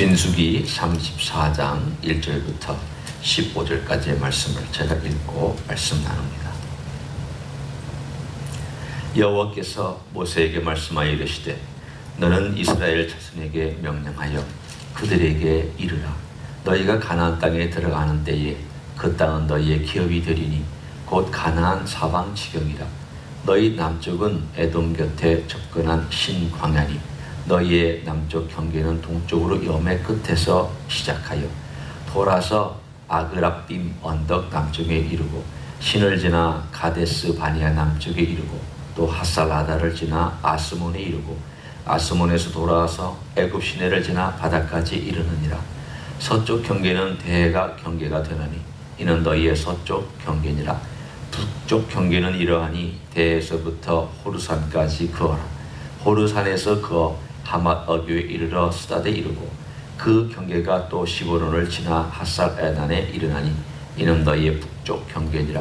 민수기 34장 1절부터 15절까지의 말씀을 제가 읽고 말씀 나눕니다. 여호와께서 모세에게 말씀하여 이르시되 너는 이스라엘 자손에게 명령하여 그들에게 이르라 너희가 가나안 땅에 들어가는 때에 그 땅은 너희의 기업이 되리니 곧 가나안 사방 지경이라 너희 남쪽은 에돔 곁에 접근한 신광야니 너희의 남쪽 경계는 동쪽으로 염해 끝에서 시작하여 돌아서 아그라빔 언덕 남쪽에 이르고 신을 지나 가데스 바니아 남쪽에 이르고 또 하살라다를 지나 아스몬에 이르고 아스몬에서 돌아와서 애굽 시내를 지나 바다까지 이르느니라. 서쪽 경계는 대각 경계가 되나니 이는 너희의 서쪽 경계니라. 북쪽 경계는 이러하니 대에서부터 호르산까지 그어라. 호르산에서 그어 하맛 어교에 이르러 수다데 이르고 그 경계가 또 시보론을 지나 핫살 에난에 이르나니 이는 너희의 북쪽 경계니라.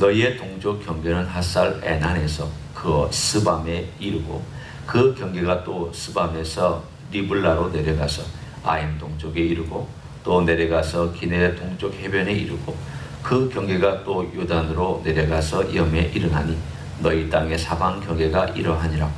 너희의 동쪽 경계는 핫살 에난에서 그 스밤에 이르고 그 경계가 또 스밤에서 리블라로 내려가서 아임 동쪽에 이르고 또 내려가서 기네 동쪽 해변에 이르고 그 경계가 또 요단으로 내려가서 염에 이르나니 너희 땅의 사방 경계가 이러하니라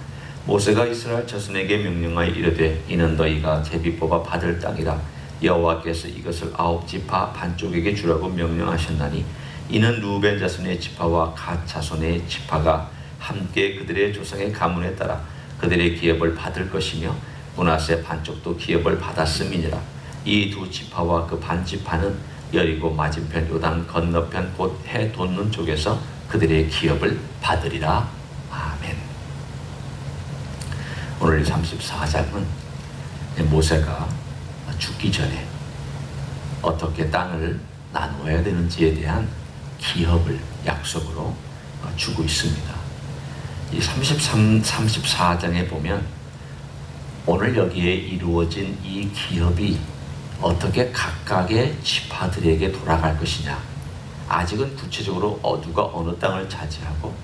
모세가 이스라엘 자손에게 명령하여 이르되 이는 너희가 제비 뽑아 받을 땅이라. 여호와께서 이것을 아홉 지파 반쪽에게 주라고 명령하셨나니 이는 루벤 자손의 지파와 갓 자손의 지파가 함께 그들의 조상의 가문에 따라 그들의 기업을 받을 것이며 문하세 반쪽도 기업을 받았음이니라. 이 두 지파와 그 반 지파는 여리고 맞은편 요단 건너편 곧 해 돋는 쪽에서 그들의 기업을 받으리라 5절 34장은 모세가 죽기 전에 어떻게 땅을 나누어야 되는지에 대한 기업을 약속으로 주고 있습니다. 이 33, 34장에 보면 오늘 여기에 이루어진 이 기업이 어떻게 각각의 지파들에게 돌아갈 것이냐. 아직은 구체적으로 누가 어느 땅을 차지하고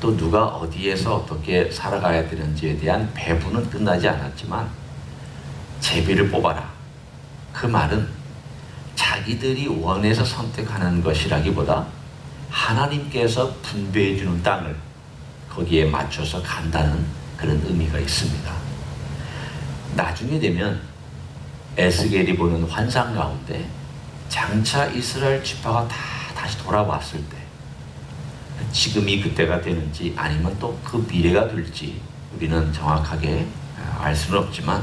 또 누가 어디에서 어떻게 살아가야 되는지에 대한 배분은 끝나지 않았지만 제비를 뽑아라. 그 말은 자기들이 원해서 선택하는 것이라기보다 하나님께서 분배해 주는 땅을 거기에 맞춰서 간다는 그런 의미가 있습니다. 나중에 되면 에스겔이 보는 환상 가운데 장차 이스라엘 지파가 다 다시 돌아왔을 때 지금이 그때가 되는지 아니면 또 그 미래가 될지 우리는 정확하게 알 수는 없지만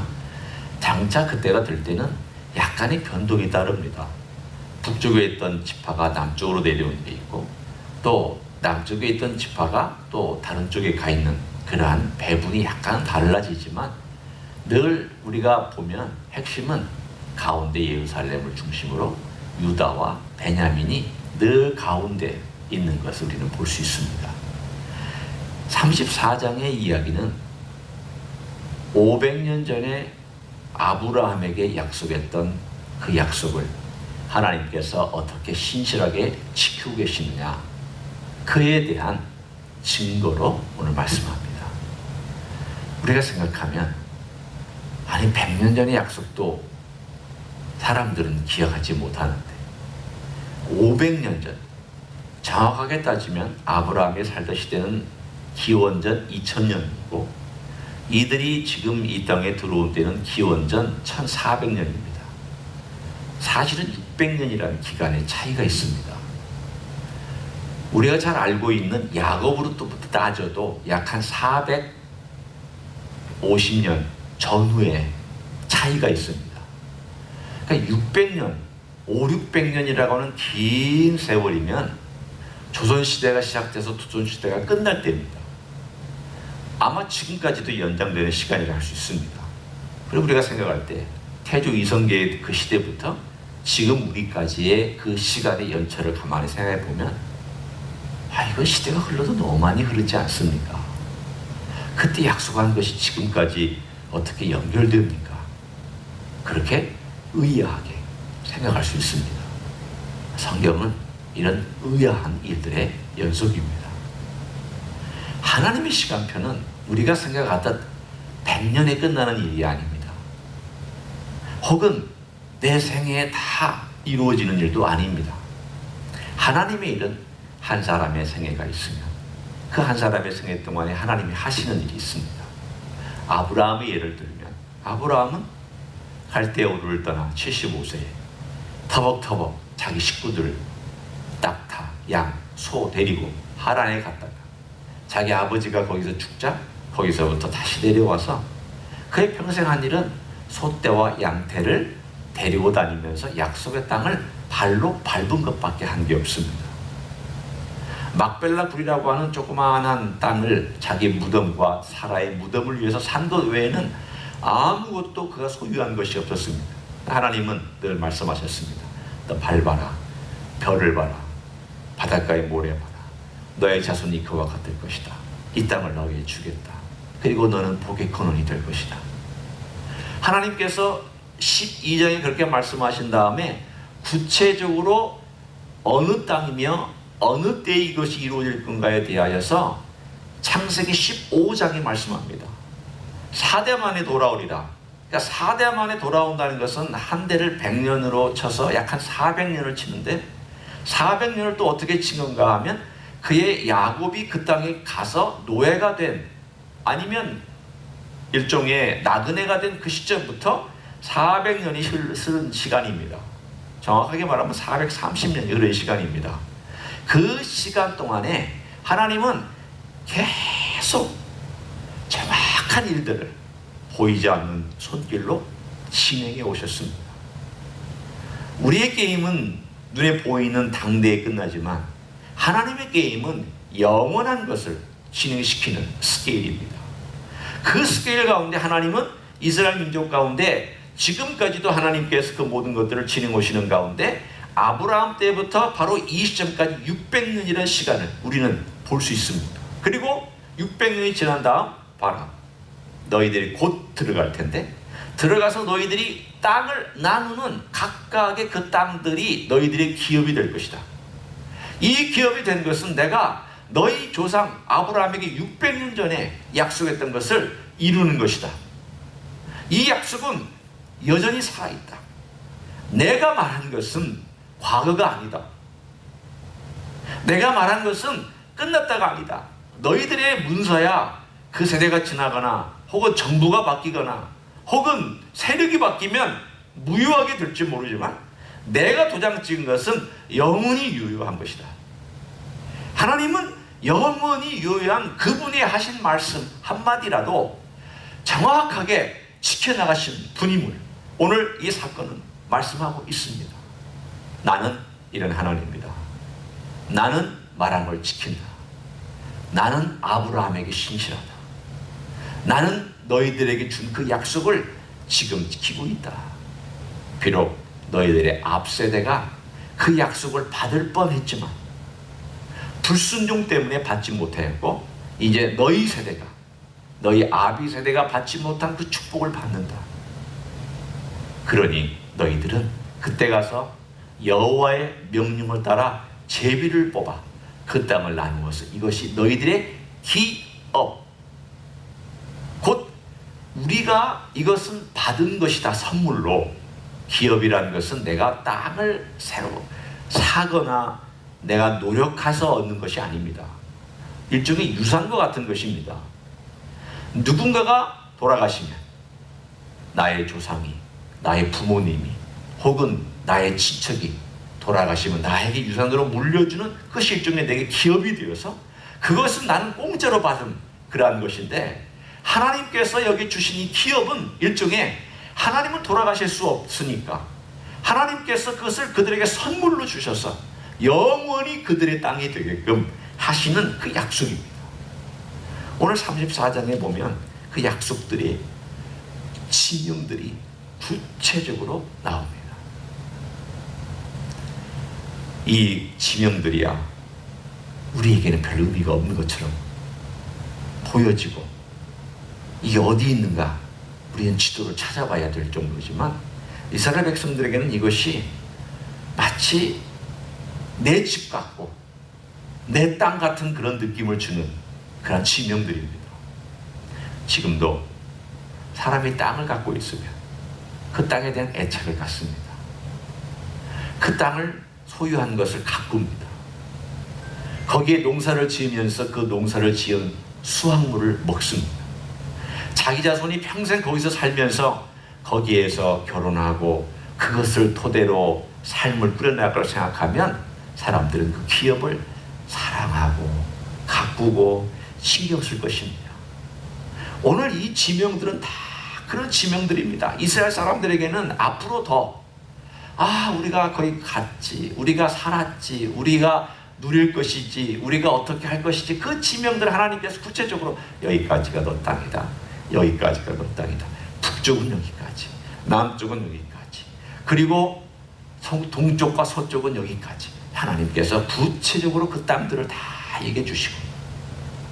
장차 그때가 될 때는 약간의 변동이 따릅니다. 북쪽에 있던 지파가 남쪽으로 내려오는 게 있고 또 남쪽에 있던 지파가 또 다른 쪽에 가 있는 그러한 배분이 약간 달라지지만 늘 우리가 보면 핵심은 가운데 예루살렘을 중심으로 유다와 베냐민이 늘 가운데 있는 것을 우리는 볼 수 있습니다. 34장의 이야기는 500년 전에 아브라함에게 약속했던 그 약속을 하나님께서 어떻게 신실하게 지키고 계시느냐 그에 대한 증거로 오늘 말씀합니다. 우리가 생각하면 아니 100년 전의 약속도 사람들은 기억하지 못하는데 500년 전 정확하게 따지면 아브라함이 살던 시대는 기원전 2000년이고 이들이 지금 이 땅에 들어온 때는 기원전 1400년입니다. 사실은 600년이라는 기간의 차이가 있습니다. 우리가 잘 알고 있는 야곱으로부터 따져도 약 한 450년 전후에 차이가 있습니다. 그러니까 600년, 5, 600년이라고 하는 긴 세월이면 조선시대가 시작돼서 조선시대가 끝날 때입니다. 아마 지금까지도 연장되는 시간이라 할 수 있습니다. 그리고 우리가 생각할 때 태조 이성계의 그 시대부터 지금 우리까지의 그 시간의 연차를 가만히 생각해 보면 아 이거 시대가 흘러도 너무 많이 흐르지 않습니까? 그때 약속한 것이 지금까지 어떻게 연결됩니까? 그렇게 의아하게 생각할 수 있습니다. 성경은 이런 의아한 일들의 연속입니다. 하나님의 시간표는 우리가 생각하던 100년에 끝나는 일이 아닙니다. 혹은 내 생애에 다 이루어지는 일도 아닙니다. 하나님의 일은 한 사람의 생애가 있으면 그 한 사람의 생애 동안에 하나님이 하시는 일이 있습니다. 아브라함의 예를 들면 아브라함은 갈대오를 떠나 75세에 터벅터벅 자기 식구들 낙타, 양, 소 데리고 하란에 갔다가 자기 아버지가 거기서 죽자 거기서부터 다시 내려와서 그의 평생 한 일은 소떼와 양떼를 데리고 다니면서 약속의 땅을 발로 밟은 것밖에 한 게 없습니다. 막벨라 굴이라고 하는 조그마한 땅을 자기 무덤과 사라의 무덤을 위해서 산 것 외에는 아무것도 그가 소유한 것이 없었습니다. 하나님은 늘 말씀하셨습니다. 너 밟아라, 별을 봐라, 바닷가의 모래 봐라. 너의 자손이 그와 같을 것이다. 이 땅을 너에게 주겠다. 그리고 너는 복의 근원이 될 것이다. 하나님께서 12장에 그렇게 말씀하신 다음에 구체적으로 어느 땅이며 어느 때 이것이 이루어질 건가에 대하여서 창세기 15장에 말씀합니다. 4대 만에 돌아오리라. 그러니까 4대 만에 돌아온다는 것은 한 대를 100년으로 쳐서 약 한 400년을 치는데 400년을 또 어떻게 친 건가 하면 그의 야곱이 그 땅에 가서 노예가 된 아니면 일종의 나그네가 된 그 시점부터 400년이 흐른 시간입니다. 정확하게 말하면 430년 이런 시간입니다. 그 시간 동안에 하나님은 계속 정확한 일들을 보이지 않는 손길로 진행해 오셨습니다. 우리의 게임은 눈에 보이는 당대에 끝나지만 하나님의 게임은 영원한 것을 진행시키는 스케일입니다. 그 스케일 가운데 하나님은 이스라엘 민족 가운데 지금까지도 하나님께서 그 모든 것들을 진행 오시는 가운데 아브라함 때부터 바로 이 시점까지 600년이라는 시간을 우리는 볼 수 있습니다. 그리고 600년이 지난 다음 봐라. 너희들이 곧 들어갈 텐데 들어가서 너희들이 땅을 나누는 각각의 그 땅들이 너희들의 기업이 될 것이다. 이 기업이 된 것은 내가 너희 조상 아브라함에게 600년 전에 약속했던 것을 이루는 것이다. 이 약속은 여전히 살아있다. 내가 말한 것은 과거가 아니다. 내가 말한 것은 끝났다가 아니다. 너희들의 문서야 그 세대가 지나거나 혹은 정부가 바뀌거나 혹은 세력이 바뀌면 무효하게 될지 모르지만 내가 도장 찍은 것은 영원히 유효한 것이다. 하나님은 영원히 유효한 그분이 하신 말씀 한마디라도 정확하게 지켜나가신 분임을 오늘 이 사건은 말씀하고 있습니다. 나는 이런 하나님입니다. 나는 말한 걸 지킨다. 나는 아브라함에게 신실하다. 나는 너희들에게 준 그 약속을 지금 지키고 있다. 비록 너희들의 앞세대가 그 약속을 받을 뻔했지만 불순종 때문에 받지 못했고 이제 너희 세대가 너희 아비 세대가 받지 못한 그 축복을 받는다. 그러니 너희들은 그때 가서 여호와의 명령을 따라 제비를 뽑아 그 땅을 나누어서 이것이 너희들의 기업 곧 우리가 이것은 받은 것이다 선물로 기업이라는 것은 내가 땅을 새로 사거나 내가 노력해서 얻는 것이 아닙니다. 일종의 유산과 같은 것입니다. 누군가가 돌아가시면 나의 조상이, 나의 부모님이 혹은 나의 친척이 돌아가시면 나에게 유산으로 물려주는 그것이 일종의 내게 기업이 되어서 그것은 나는 공짜로 받은 그러한 것인데 하나님께서 여기 주신 이 기업은 일종의 하나님은 돌아가실 수 없으니까 하나님께서 그것을 그들에게 선물로 주셔서 영원히 그들의 땅이 되게끔 하시는 그 약속입니다. 오늘 34장에 보면 그 약속들이 지명들이 구체적으로 나옵니다. 이 지명들이야 우리에게는 별 의미가 없는 것처럼 보여지고 이게 어디 있는가 우리는 지도를 찾아봐야 될 정도지만 이스라엘 백성들에게는 이것이 마치 내 집 같고 내 땅 같은 그런 느낌을 주는 그런 지명들입니다. 지금도 사람이 땅을 갖고 있으면 그 땅에 대한 애착을 갖습니다. 그 땅을 소유한 것을 가꿉니다. 거기에 농사를 지으면서 그 농사를 지은 수확물을 먹습니다. 자기 자손이 평생 거기서 살면서 거기에서 결혼하고 그것을 토대로 삶을 꾸려나갈 걸 생각하면 사람들은 그 기업을 사랑하고 가꾸고 신경 쓸 것입니다. 오늘 이 지명들은 다 그런 지명들입니다. 이스라엘 사람들에게는 앞으로 더, 아, 우리가 거기 갔지, 우리가 살았지, 우리가 누릴 것이지, 우리가 어떻게 할 것이지, 그 지명들 하나님께서 구체적으로 여기까지가 너 땅이다. 여기까지가 너 땅이다. 북쪽은 여기까지, 남쪽은 여기까지. 그리고 성- 동쪽과 서쪽은 여기까지. 하나님께서 구체적으로 그 땅들을 다 얘기해 주시고,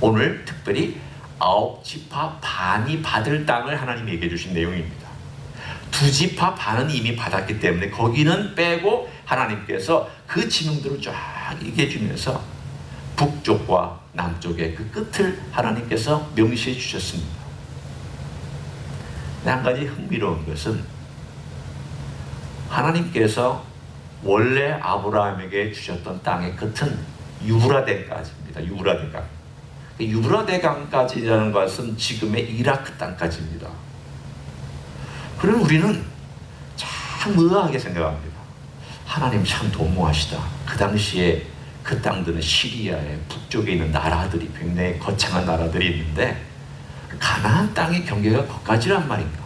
오늘 특별히 아홉 지파 반이 받을 땅을 하나님이 얘기해 주신 내용입니다. 두 지파 반은 이미 받았기 때문에 거기는 빼고 하나님께서 그 지명들을 쫙 얘기해 주면서 북쪽과 남쪽의 그 끝을 하나님께서 명시해 주셨습니다. 근데 한 가지 흥미로운 것은 하나님께서 원래 아브라함에게 주셨던 땅의 끝은 유브라데까지입니다. 유브라데강. 유브라데강까지라는 것은 지금의 이라크 땅까지입니다. 그럼 우리는 참 의아하게 생각합니다. 하나님 참 도모하시다. 그 당시에 그 땅들은 시리아의 북쪽에 있는 나라들이 굉장히 거창한 나라들이 있는데 가나안 땅의 경계가 거기까지란 말인가?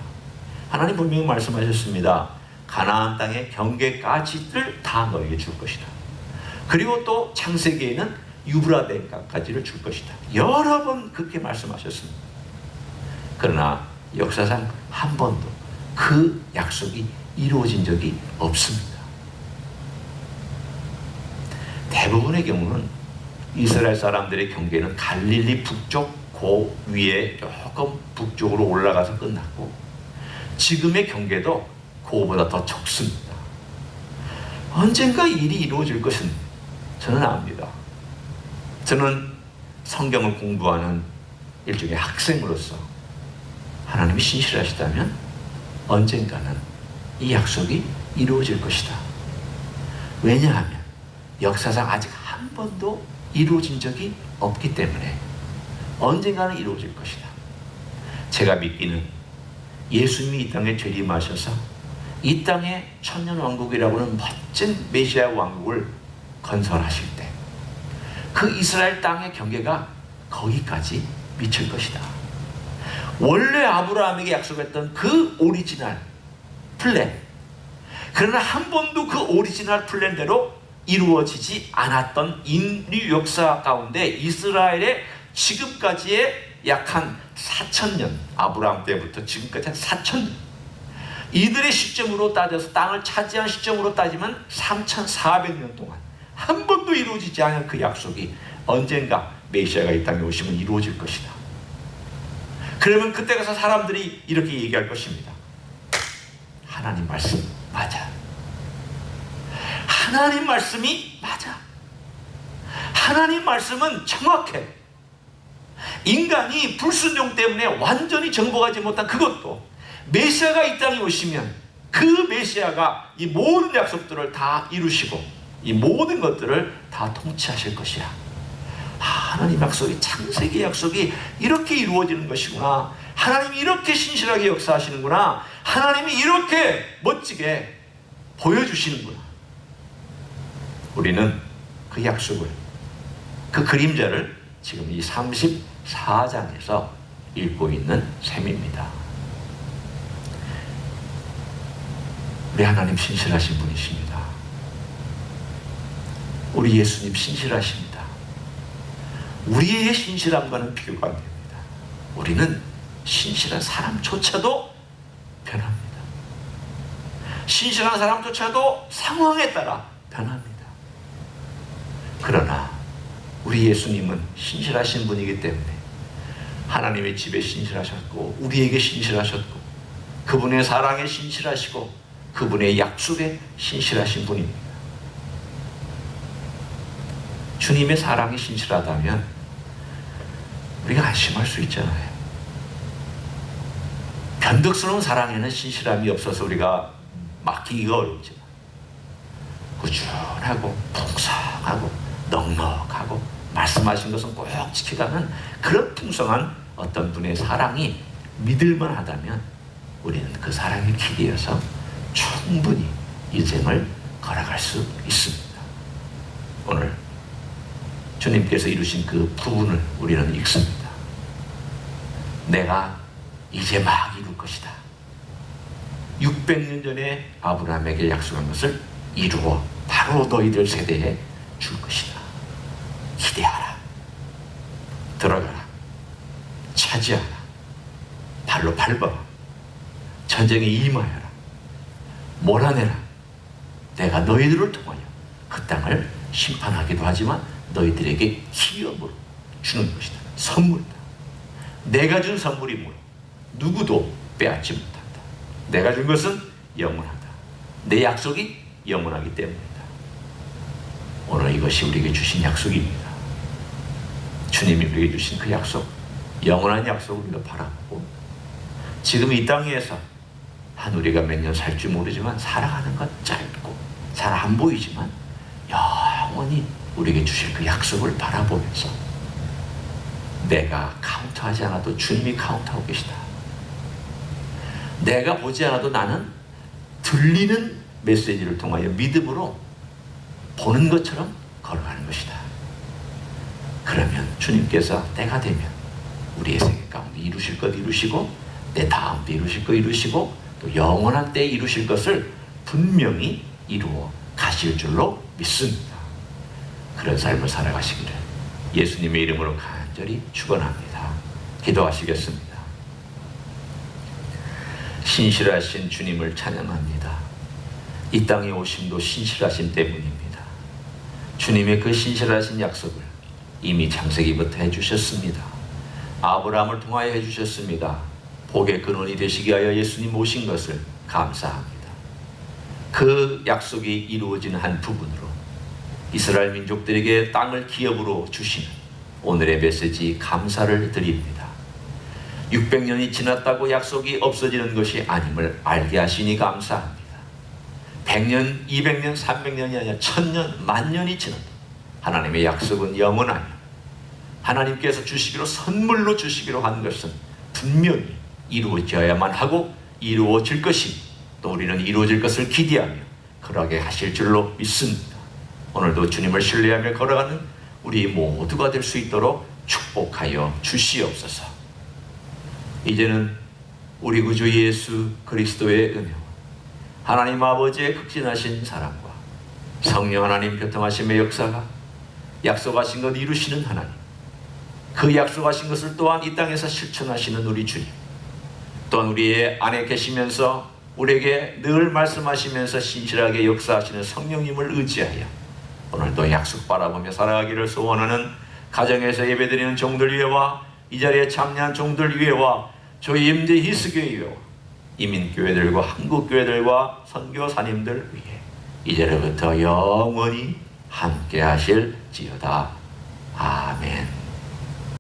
하나님 분명히 말씀하셨습니다. 가나안 땅의 경계까지를 다 너에게 줄 것이다. 그리고 또 창세기에는 유브라데강까지를 줄 것이다. 여러 번 그렇게 말씀하셨습니다. 그러나 역사상 한 번도 그 약속이 이루어진 적이 없습니다. 대부분의 경우는 이스라엘 사람들의 경계는 갈릴리 북쪽 고 위에 조금 북쪽으로 올라가서 끝났고 지금의 경계도 그보다 더 적습니다. 언젠가 일이 이루어질 것은 저는 압니다. 저는 성경을 공부하는 일종의 학생으로서 하나님이 신실하시다면 언젠가는 이 약속이 이루어질 것이다. 왜냐하면 역사상 아직 한 번도 이루어진 적이 없기 때문에 언젠가는 이루어질 것이다. 제가 믿기는 예수님이 이 땅에 재림하셔서 이 땅에 천년 왕국이라고는 멋진 메시아 왕국을 건설하실 때 그 이스라엘 땅의 경계가 거기까지 미칠 것이다. 원래 아브라함에게 약속했던 그 오리지널 플랜 그러나 한 번도 그 오리지널 플랜대로 이루어지지 않았던 인류 역사 가운데 이스라엘의 지금까지의 약 한 4천년 아브라함 때부터 지금까지 한 4천년 이들의 시점으로 따져서 땅을 차지한 시점으로 따지면 3,400년 동안 한 번도 이루어지지 않은 그 약속이 언젠가 메시아가 이 땅에 오시면 이루어질 것이다. 그러면 그때 가서 사람들이 이렇게 얘기할 것입니다. 하나님 말씀 맞아. 하나님 말씀이 맞아. 하나님 말씀은 정확해. 인간이 불순종 때문에 완전히 정복하지 못한 그것도 메시아가 이 땅에 오시면 그 메시아가 이 모든 약속들을 다 이루시고 이 모든 것들을 다 통치하실 것이야. 아, 하나님 약속이 창세기 약속이 이렇게 이루어지는 것이구나. 하나님이 이렇게 신실하게 역사하시는구나. 하나님이 이렇게 멋지게 보여주시는구나. 우리는 그 약속을 그 그림자를 지금 이 34장에서 읽고 있는 셈입니다. 우리 하나님 신실하신 분이십니다. 우리 예수님 신실하십니다. 우리의 신실함과는 비교가 안 됩니다. 우리는 신실한 사람조차도 변합니다. 신실한 사람조차도 상황에 따라 변합니다. 그러나 우리 예수님은 신실하신 분이기 때문에 하나님의 집에 신실하셨고 우리에게 신실하셨고 그분의 사랑에 신실하시고 그분의 약속에 신실하신 분입니다. 주님의 사랑이 신실하다면 우리가 안심할 수 있잖아요. 변덕스러운 사랑에는 신실함이 없어서 우리가 맡기기가 어렵지만 꾸준하고 풍성하고 넉넉하고 말씀하신 것은 꼭 지키가는 그런 풍성한 어떤 분의 사랑이 믿을만 하다면 우리는 그 사랑에 기대어서 충분히 인생을 걸어갈 수 있습니다. 오늘 주님께서 이루신 그 부분을 우리는 읽습니다. 내가 이제 막 이룰 것이다. 600년 전에 아브라함에게 약속한 것을 이루어 바로 너희들 세대에 줄 것이다. 기대하라. 들어가라. 차지하라. 발로 밟아라. 전쟁에 임하여라. 몰아내라. 내가 너희들을 통하여 그 땅을 심판하기도 하지만 너희들에게 기업으로 주는 것이다. 선물이다. 내가 준 선물이 뭐 누구도 빼앗지 못한다. 내가 준 것은 영원하다. 내 약속이 영원하기 때문이다. 오늘 이것이 우리에게 주신 약속입니다. 주님이 우리에게 주신 그 약속, 영원한 약속을 우리가 바라보고 지금 이 땅에서 한 우리가 몇 년 살지 모르지만 살아가는 건 짧고 잘 안 보이지만 영원히 우리에게 주실 그 약속을 바라보면서 내가 카운트하지 않아도 주님이 카운트하고 계시다. 내가 보지 않아도 나는 들리는 메시지를 통하여 믿음으로 보는 것처럼 걸어가는 것이다. 그러면 주님께서 때가 되면 우리의 세계 가운데 이루실 것 이루시고 내 다음 때 이루실 것 이루시고 또 영원한 때 이루실 것을 분명히 이루어 가실 줄로 믿습니다. 그런 삶을 살아가시기를 예수님의 이름으로 간절히 축원합니다. 기도하시겠습니다. 신실하신 주님을 찬양합니다. 이 땅에 오심도 신실하신 때문입니다. 주님의 그 신실하신 약속을 이미 창세기부터 해주셨습니다. 아브라함을 통하여 해주셨습니다. 복의 근원이 되시기 하여 예수님 오신 것을 감사합니다. 그 약속이 이루어진 한 부분으로 이스라엘 민족들에게 땅을 기업으로 주시는 오늘의 메시지 감사를 드립니다. 600년이 지났다고 약속이 없어지는 것이 아님을 알게 하시니 감사합니다. 100년, 200년, 300년이 아니라 1000년, 만년이 지나도 하나님의 약속은 영원하며 하나님께서 주시기로 선물로 주시기로 한 것은 분명히 이루어져야만 하고 이루어질 것이 또 우리는 이루어질 것을 기대하며 그러게 하실 줄로 믿습니다. 오늘도 주님을 신뢰하며 걸어가는 우리 모두가 될 수 있도록 축복하여 주시옵소서. 이제는 우리 구주 예수 그리스도의 은혜와 하나님 아버지의 극진하신 사랑과 성령 하나님 교통하심의 역사가 약속하신 것 이루시는 하나님. 그 약속하신 것을 또한 이 땅에서 실천하시는 우리 주님. 또한 우리의 안에 계시면서 우리에게 늘 말씀하시면서 신실하게 역사하시는 성령님을 의지하여 오늘도 약속 바라보며 살아가기를 소원하는 가정에서 예배드리는 종들 위에와 이 자리에 참여한 종들 위에와 저희 임대 히스교회 위에와 이민교회들과 한국교회들과 선교사님들 위해 이제로부터 영원히 함께 하실지어다. 아멘.